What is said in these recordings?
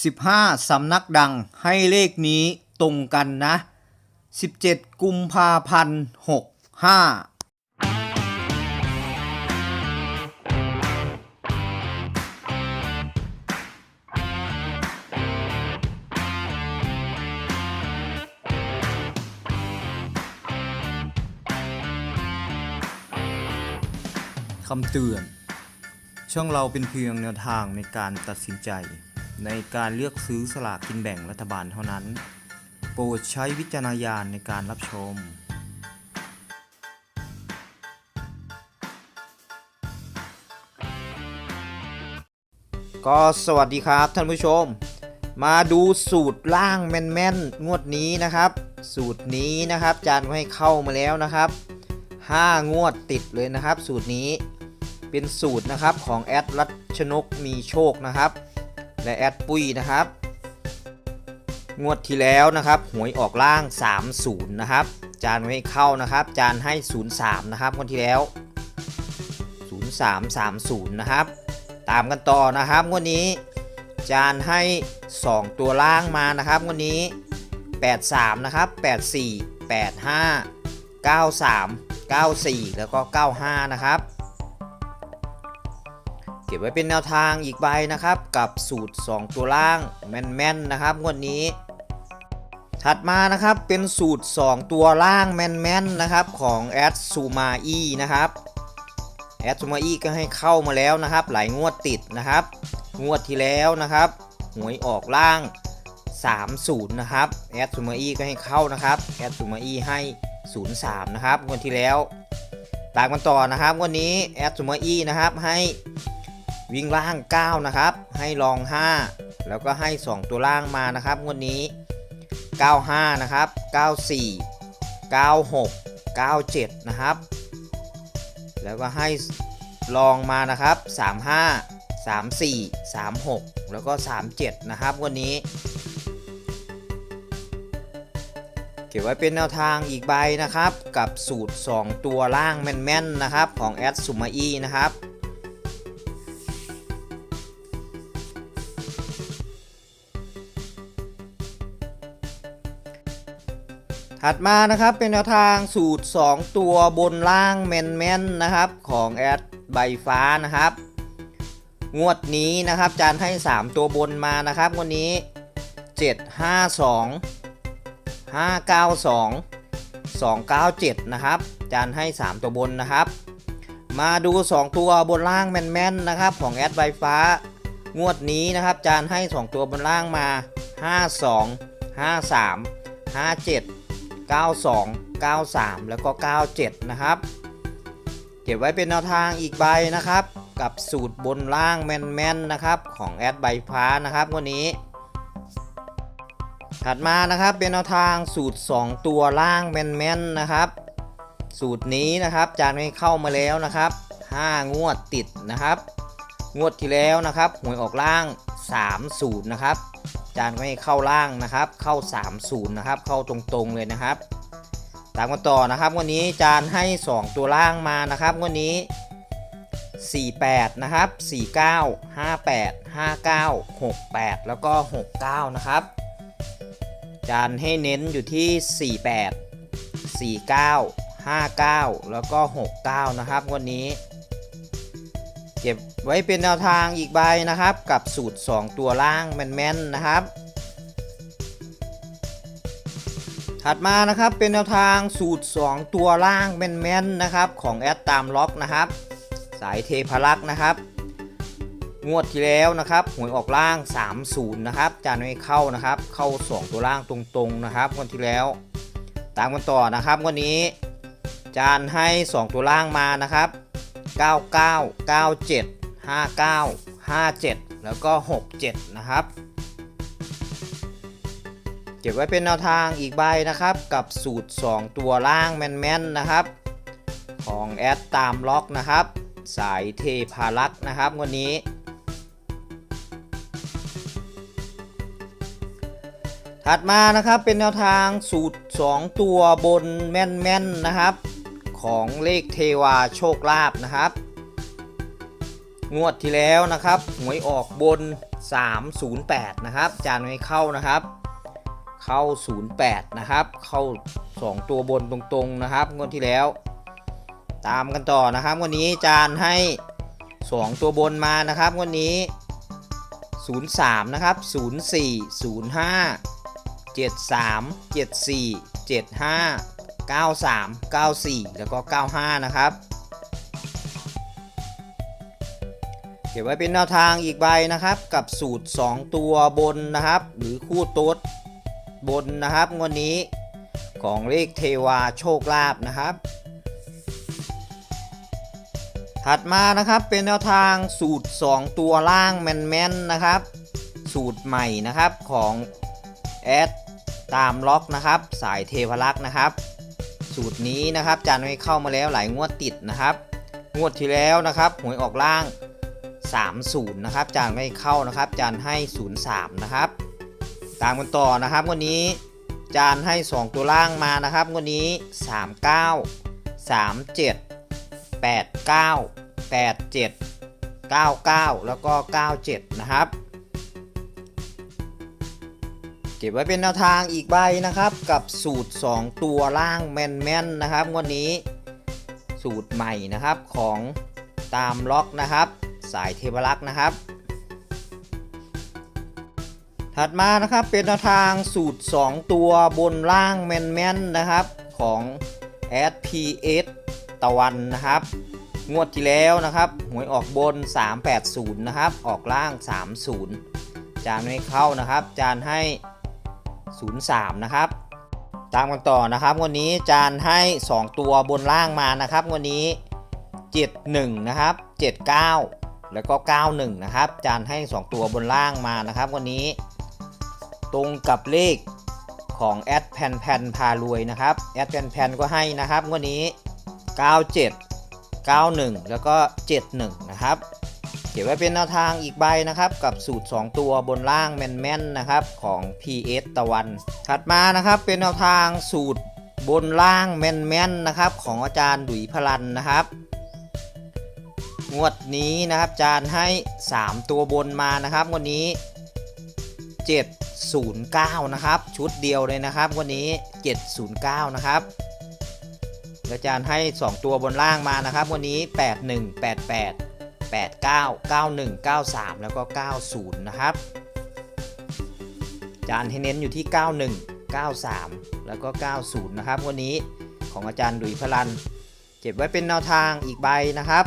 15 สำนักดังให้เลขนี้ตรงกันนะ 17 กุมภาพันธ์65คำเตือน ช่องเราเป็นเพียงแนวทางในการตัดสินใจ ในการเลือกซื้อสลากกินแบ่งรัฐบาลเท่านั้น โปรดใช้วิจารณญาณในการรับชม ก็สวัสดีครับท่านผู้ชม มาดูสูตรล่างแม่นๆ งวดนี้นะครับ สูตรนี้นะครับจานก็ให้เข้ามาแล้วนะครับ 5 งวดติดเลยนะครับ สูตรนี้เป็นสูตรนะครับของแอดรัชนกมีโชคนะครับ และแอดปุ้ยนะครับ งวดที่แล้วนะครับหวยออกล่าง 30 นะครับ จานไม่ให้เข้านะครับ จานให้ 03 นะครับงวดที่แล้ว 0330 นะครับ ตามกันต่อนะครับงวดนี้ จานให้ 2 ตัวล่างมานะครับงวดนี้ 83 นะครับ 84 85 93 94 แล้วก็ 95 นะครับ ก็บไว้เป็นแนวทางอีกใบนะครับ กับสูตร 2 ตัวล่างแม่นๆนะครับงวดนี้ ถัดมานะครับเป็นสูตร 2 ตัวล่างแม่นๆนะครับของแอดซูมาอีนะครับแอดซูมาอีก็ให้เข้ามาแล้วนะครับ หลายงวดติดนะครับ งวดที่แล้วนะครับหวยออกล่าง 30 นะครับแอดซูมาอีก็ให้เข้านะครับแอดซูมาอีให้ 03 นะครับงวดที่แล้วตามกันต่อนะครับวันนี้แอดซูมาอีนะครับให้ วิ่งล่าง 9 นะครับ ให้ลอง 5 แล้วก็ให้ 2 ตัวล่างมานะครับงวดนี้ 95 นะครับ 94 96 97 นะครับ แล้วก็ให้ลองมานะครับ 35 34 36 แล้วก็ 37 นะครับวันนี้ เก็บไว้เป็นแนวทางอีกใบนะครับ กับสูตร 2 ตัวล่างแม่นๆนะครับ ของแอดสุมาอีนะครับ ถัดมานะครับเป็นแนวทางสูตร 2 ตัวบนล่างแม่นๆนนะครับของแอดใบฟ้านะครับ งวดนี้นะครับจานให้ 3 ตัวบนมานะครับงวันนี้ 752 592 297 นะครับจานให้ 3 ตัวบนนะครับ มาดู 2 ตัวบนล่างแม่นๆนะครับของแอดไวฟ้างวดนี้นะครับจานให้ 2 ตัวบนล่างมา 52 53 57 92 93 แล้วก็ 97 นะครับ เก็บไว้เป็นแนวทางอีกใบนะครับ กับสูตรบนล่างแม่นๆนะครับ ของแอดใบฟ้านะครับวันนี้ ถัดมานะครับเป็นแนวทางสูตร 2 ตัวล่างแม่นๆนะครับ สูตรนี้นะครับจานให้เข้ามาแล้วนะครับ 5 งวดติดนะครับ งวดที่แล้วนะครับหวยออกล่าง 30 นะครับ จานก็ให้เข้าล่างนะครับ เข้า 30 นะครับ เข้าตรงๆเลยนะครับ ตามกันต่อนะครับวันนี้จานให้ 2 ตัวล่างมานะครับวันนี้ 48 นะครับ 49 58 59 68 แล้วก็ 69 นะครับ จานให้เน้นอยู่ที่ 48 49 59 แล้วก็ 69 นะครับวันนี้ เก็บไว้เป็นแนวทางอีกใบนะครับ กับสูตร 2 ตัวล่างแม่นๆนะครับ ถัดมานะครับเป็นแนวทางสูตร 2 ตัวล่างแม่นๆนะครับ ของแอดตามล็อกนะครับ สายเทพลักษ์นะครับ งวดที่แล้วนะครับหวยออกล่าง 30 นะครับจานไม่เข้านะครับ เข้า 2 ตัวล่างตรงๆนะครับงวดที่แล้ว ตามกันต่อนะครับวันนี้ จานให้ 2 ตัวล่างมานะครับ 99 97 59 57 แล้วก็ 67 นะครับ เก็บไว้เป็นแนวทางอีกใบนะครับกับสูตร 2 ตัวล่างแม่นๆนะครับ ของแอดตามล็อกนะครับ สายเทพารักษ์นะครับวันนี้ถัดมานะครับเป็นแนวทางสูตร 2 ตัวบนแม่นๆนะครับ ของเลขเทวาโชคลาภนะครับ งวดที่แล้วนะครับหวยออกบน 308 นะครับ จานไม่เข้านะครับ เข้า 08 นะครับ เข้า 2 ตัวบนตรงๆนะครับ งวดที่แล้ว ตามกันต่อนะครับ วันนี้จานให้ 2 ตัวบนมานะครับวันนี้ 03 นะครับ 04 05 73 74 75 93 94 แล้วก็ 95 นะครับ เก็บไว้เป็นแนวทางอีกใบนะครับ กับสูตร 2 ตัวบนนะครับ หรือคู่โต๊ดบนนะครับงวันนี้ของเลขเทวาโชคลาภนะครับ ถัดมานะครับเป็นแนวทางสูตร 2 ตัวล่างแมนๆนะครับ สูตรใหม่นะครับของแอดตามล็อกนะครับ สายเทพลักษ์นะครับ สูตรนี้นะครับจานไม่เข้ามาแล้วหลายงวดติดนะครับ งวดที่แล้วนะครับหวยออกล่าง 30 นะครับ จานไม่เข้านะครับ จานให้ 03 นะครับ ตามกันต่อนะครับวันนี้จานให้ 2 ตัวล่างมานะครับวันนี้ 39 37 89 87 99 แล้วก็ 97 นะครับ ก็บไว้เป็นแนวทางอีกใบนะครับกับสูตร 2 ตัวล่างแมนๆนะครับงวันนี้ สูตรใหม่นะครับของตามล็อกนะครับ สายเทพลักษ์นะครับ ถัดมานะครับเป็นแนวทางสูตร 2 ตัวบนล่างแมนๆนะครับของ SPS ตะวันนะครับ งวดที่แล้วนะครับหวยออกบน 380 นะครับ ออกล่าง 30 จานไม่เข้านะครับ จานให้ 03 นะครับ ตามกันต่อนะครับวันนี้จานให้ 2 ตัวบนล่างมานะครับวันนี้ 71 นะครับ 79 แล้วก็ 91 นะครับ จานให้ 2 ตัวบนล่างมานะครับวันนี้ ตรงกับเลขของแอดแพนแพนพารวยนะครับแอดแพนแพนก็ให้นะครับวันนี้ 97 91 แล้วก็ 71 นะครับ เก็บไว้เป็นแนวทางอีกใบนะครับ กับสูตร 2 ตัวบนล่างแม่นๆนะครับของ PS ตะวัน ถัดมานะครับเป็นแนวทางสูตรบนล่างแม่นๆนะครับของอาจารย์ดุยพลันนะครับงวดนี้นะครับอาจารย์ให้ 3 ตัวบนมานะครับวันนี้ 709 นะครับ ชุดเดียวเลยนะครับวันนี้ 709 นะครับอาจารย์ให้ 2 ตัวบนล่างมานะครับ วันนี้ 81 88 89 91 93 แล้วก็ 90 นะครับ อาจารย์ให้เน้นอยู่ที่ 91 93 แล้วก็ 90 นะครับ วันนี้ของอาจารย์ดุยพลัน เก็บไว้เป็นแนวทางอีกใบนะครับ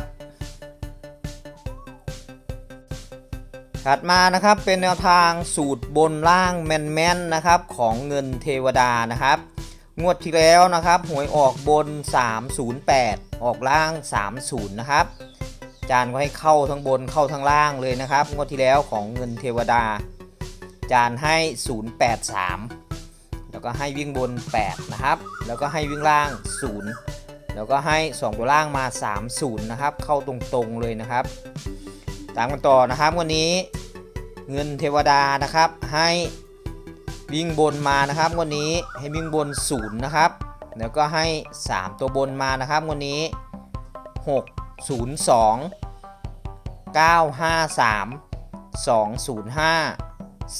ถัดมานะครับเป็นแนวทางสูตรบนล่างแม่นๆนะครับของเงินเทวดานะครับ งวดที่แล้วนะครับหวยออกบน 308 ออกล่าง 30 นะครับ จานก็ให้เข้าทั้งบนเข้าทั้งล่างเลยนะครับ งวดที่แล้วของเงินเทวดา จานให้ 083 แล้วก็ให้วิ่งบน 8 นะครับ แล้วก็ให้วิ่งล่าง 0 แล้วก็ให้ 2 ตัวล่างมา 30 นะครับ เข้าตรงๆเลยนะครับ ตามกันต่อนะครับวันนี้เงินเทวดานะครับให้วิ่งบนมานะครับวันนี้ให้วิ่งบนศูนย์นะครับ แล้วก็ให้ 3 ตัวบนมานะครับวันนี้ 6 0 2 9 5 3 2 0 5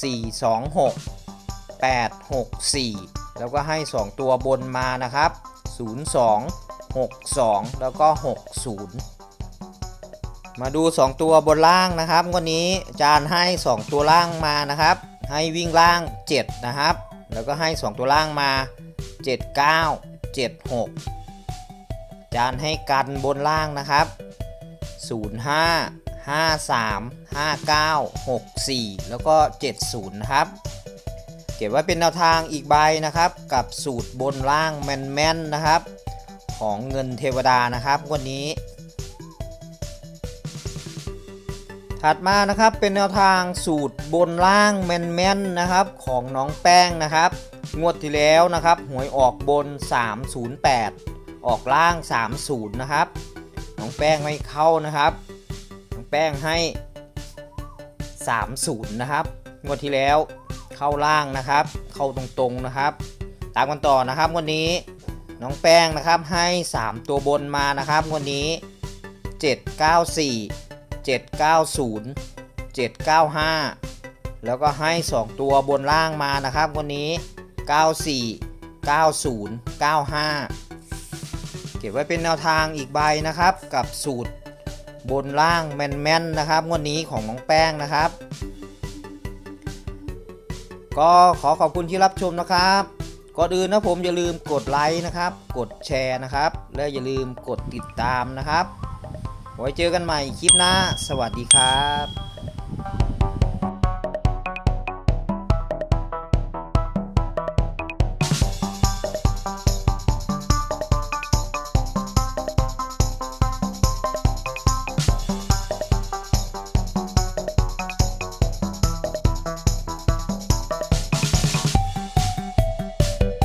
4 2 6 8 6 4 แล้วก็ให้ 2 ตัวบนมานะครับ 0 2 6 2 แล้วก็ 6 0 มาดู 2 ตัวบนล่างนะครับวันนี้จารย์ให้ 2 ตัวล่างมานะครับ ให้วิ่งล่าง 7 นะครับ แล้วก็ให้ 2 ตัวล่างมา 7 9 7 6อาจารย์ให้กันบนล่างนะครับ 0 5 5 3 5 9 6 4 แล้วก็ 70 นะครับ เก็บไว้เป็นแนวทางอีกใบนะครับ กับสูตรบนล่างแมนๆนะครับ ของเงินเทวดานะครับวันนี้ ถัดมานะครับเป็นแนวทางสูตรบนล่างแมนๆนะครับของน้องแป้งนะครับ งวดที่แล้วนะครับหวยออกบน 308 ออกล่าง 30 นะครับน้องแป้งไม่เข้านะครับน้องแป้งให้ 30 นะครับงวดที่แล้วเข้าล่างนะครับ เข้าตรงๆนะครับ ตามกันต่อนะครับวันนี้น้องแป้งนะครับให้ 3 ตัวบนมานะครับวันนี้ 794 790 795 แล้วก็ให้ 2 ตัวบนล่างมานะครับวันนี้ 94 90 95 เก็บไว้เป็นแนวทางอีกใบนะครับ กับสูตรบนล่างแมนๆนะครับงวันนี้ของน้องแป้งนะครับ ก็ขอขอบคุณที่รับชมนะครับก่อนอื่นนะผมอย่าลืมกดไลค์นะครับ กดแชร์นะครับ และอย่าลืมกดติดตามนะครับ ไว้เจอกันใหม่คลิปหน้า สวัสดีครับ